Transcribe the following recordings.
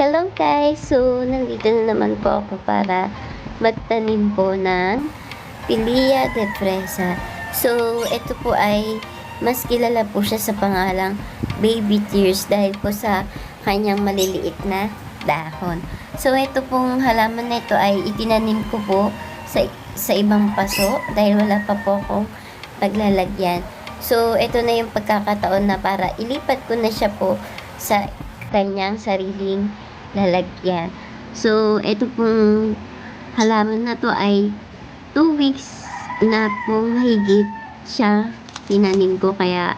Hello guys! So, nandito na naman po ako para magtanim po ng Pilia de Fresa. So, ito po ay mas kilala po siya sa pangalang Baby Tears dahil po sa kanyang maliliit na dahon. So, ito pong halaman na ito ay itinanim ko po sa, sa ibang paso dahil wala pa po akong paglalagyan. So, ito na yung pagkakataon na para ilipat ko na siya po sa kanyang sariling lalagyan. So, ito pong halaman na to ay 2 weeks na po mahigit siya tinanim ko kaya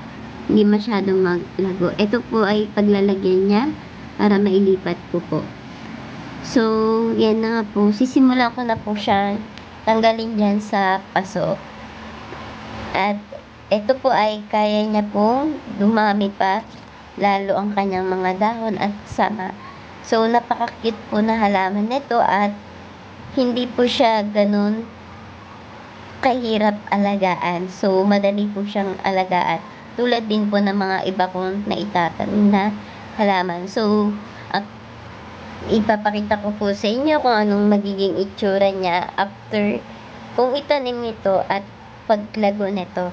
hindi masyadong maglago. Ito po ay paglalagyan niya para mailipat ko po. So, yan na nga po. Sisimulan ko na po siya tanggalin dyan sa paso. At ito po ay kaya niya po dumami pa lalo ang kanyang mga dahon at sanga. So, napaka-cute po na halaman nito at hindi po siya ganun kahirap alagaan. So, madali po siyang alagaan. Tulad din po ng mga iba kong naitatanim na halaman. So, at ipapakita ko po sa inyo kung anong magiging itsura niya after kung itanim ito at paglago nito.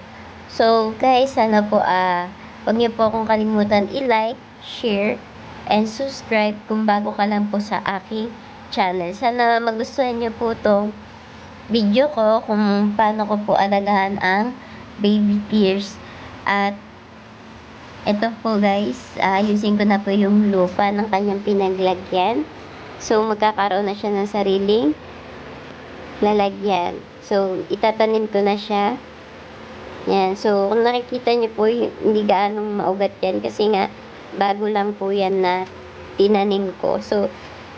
So, guys, sana po, ah, huwag niyo po akong kalimutan i-like, share, and subscribe kung bago ka lang po sa aking channel. Sana magustuhan niyo po itong video ko kung paano ko po alagahan ang baby tears. At ito po guys, ayusin ko na po yung lupa ng kanyang pinaglagyan. So, magkakaroon na siya ng sariling lalagyan. So, itatanim ko na siya. Yan. So, kung nakikita niyo po, hindi gaanong maugat yan kasi nga, bago lang po yan na tinanim ko. So,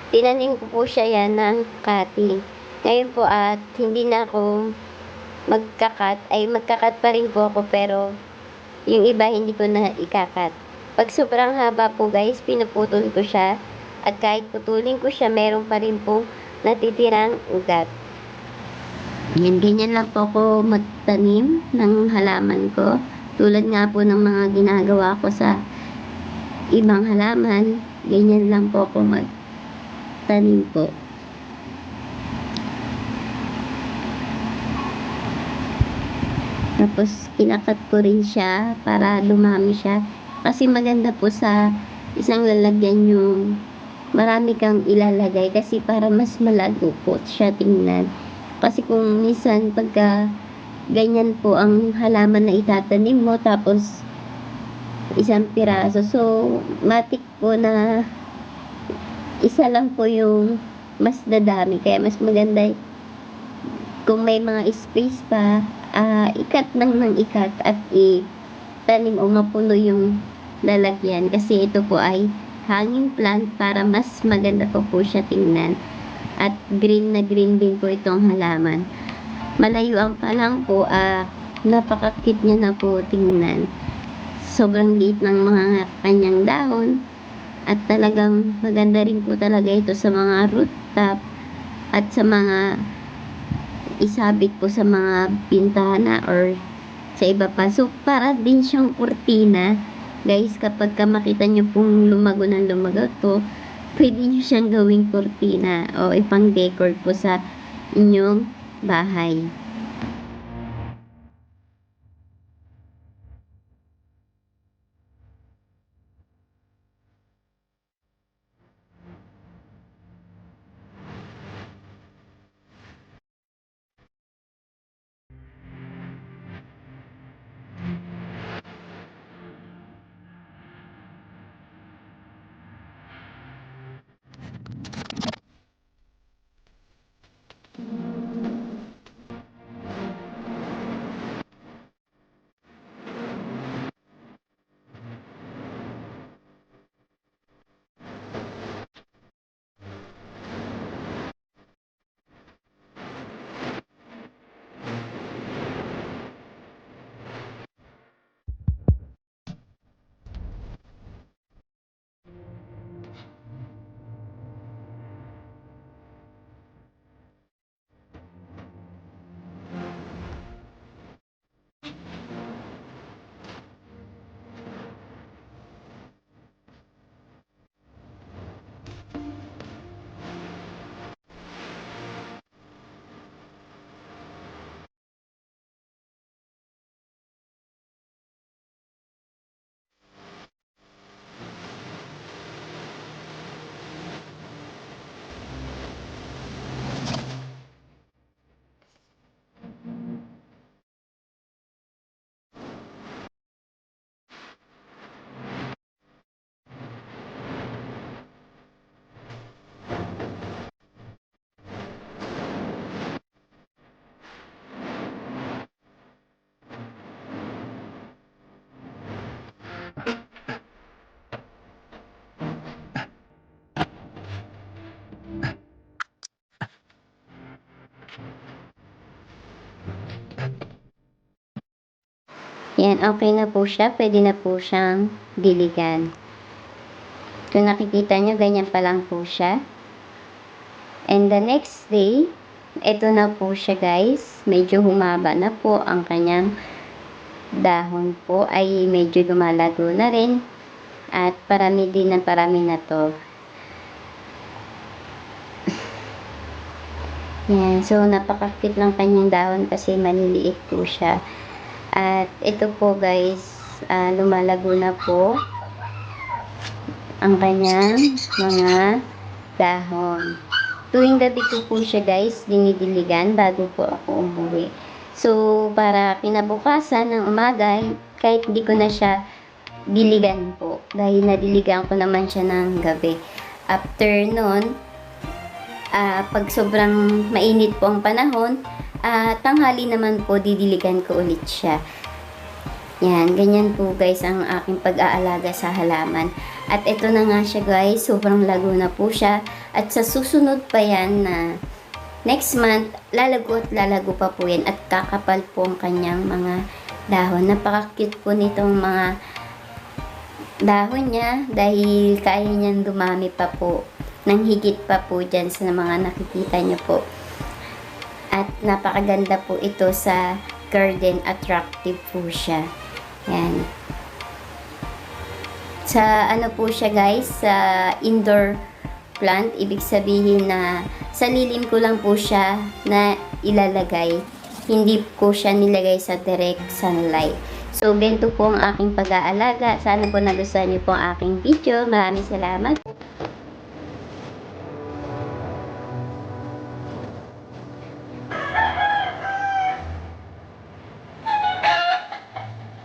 tinanim ko po siya yan ng cutting. Ngayon po at hindi na ako magkakat, ay magkakat pa rin po ako pero yung iba hindi ko na ikakat. Pag sobrang haba po guys, pinuputol ko siya at kahit putulin ko siya, meron pa rin po natitirang ugat. Yan, ganyan lang po ako magtanim ng halaman ko. Tulad nga po ng mga ginagawa ko sa ibang halaman, ganyan lang po ako magtanim po. Tapos, kinakat ko rin siya para dumami siya. Kasi maganda po sa isang lalagyan yung marami kang ilalagay kasi para mas malago po siya tingnan. Kasi kung minsan pagka ganyan po ang halaman na itatanim mo tapos isang piraso. So, matik po na isa lang po yung mas dadami. Kaya mas maganda kung may mga space pa, ah, ikat lang ng ikat at itanim o mapuno yung lalagyan. Kasi ito po ay hanging plant para mas maganda po po siya tingnan. At green na green din po itong halaman. Malayuan pa lang po, ah, napaka-cute niya na po tingnan. Sobrang liit ng mga kanyang dahon. At talagang maganda rin po talaga ito sa mga root top at sa mga isabit po sa mga pintana or sa iba pa. So, para din siyang kurtina. Guys, kapag ka makita nyo pong lumago ng lumago to, pwede nyo siyang gawing kurtina o ipang decor po sa inyong bahay. Yan, okay na po siya. Pwede na po siyang diligan. Kung nakikita nyo, ganyan pa lang po siya. And the next day, ito na po siya guys. Medyo humaba na po ang kanyang dahon po ay medyo lumalago na rin. At parami din ng parami na to. Yan. So, napaka-cute lang kanyang dahon kasi maliliit po siya. At ito po guys, ah, lumalago na po ang kanyang mga dahon. Tuwing gabi ko po siya guys, dinidiligan bago po ako umuwi. So, para kinabukasan ng umaga, kahit hindi ko na siya diligan po. Dahil nadiligan ko naman siya ng gabi. After nun, ah, pag sobrang mainit po ang panahon, ah, tanghali naman po didiligan ko ulit siya. Yan, ganyan po guys ang aking pag-aalaga sa halaman. At ito na nga siya guys, sobrang lago na po siya. At sa susunod pa yan na next month, lalago at lalago pa po yan. At kakapal po ang kanyang mga dahon. Napaka-cute po nitong mga dahon niya dahil kaya niyang dumami pa po nang higit pa po dyan sa mga nakikita niyo po. At napakaganda po ito sa garden. Attractive po siya. Yan. Sa ano po siya guys, sa indoor plant, ibig sabihin na sa lilim ko lang po siya na ilalagay. Hindi ko siya nilagay sa direct sunlight. So, ganito po ang aking pag-aalaga. Sana po nagustuhan niyo po ang aking video. Maraming salamat.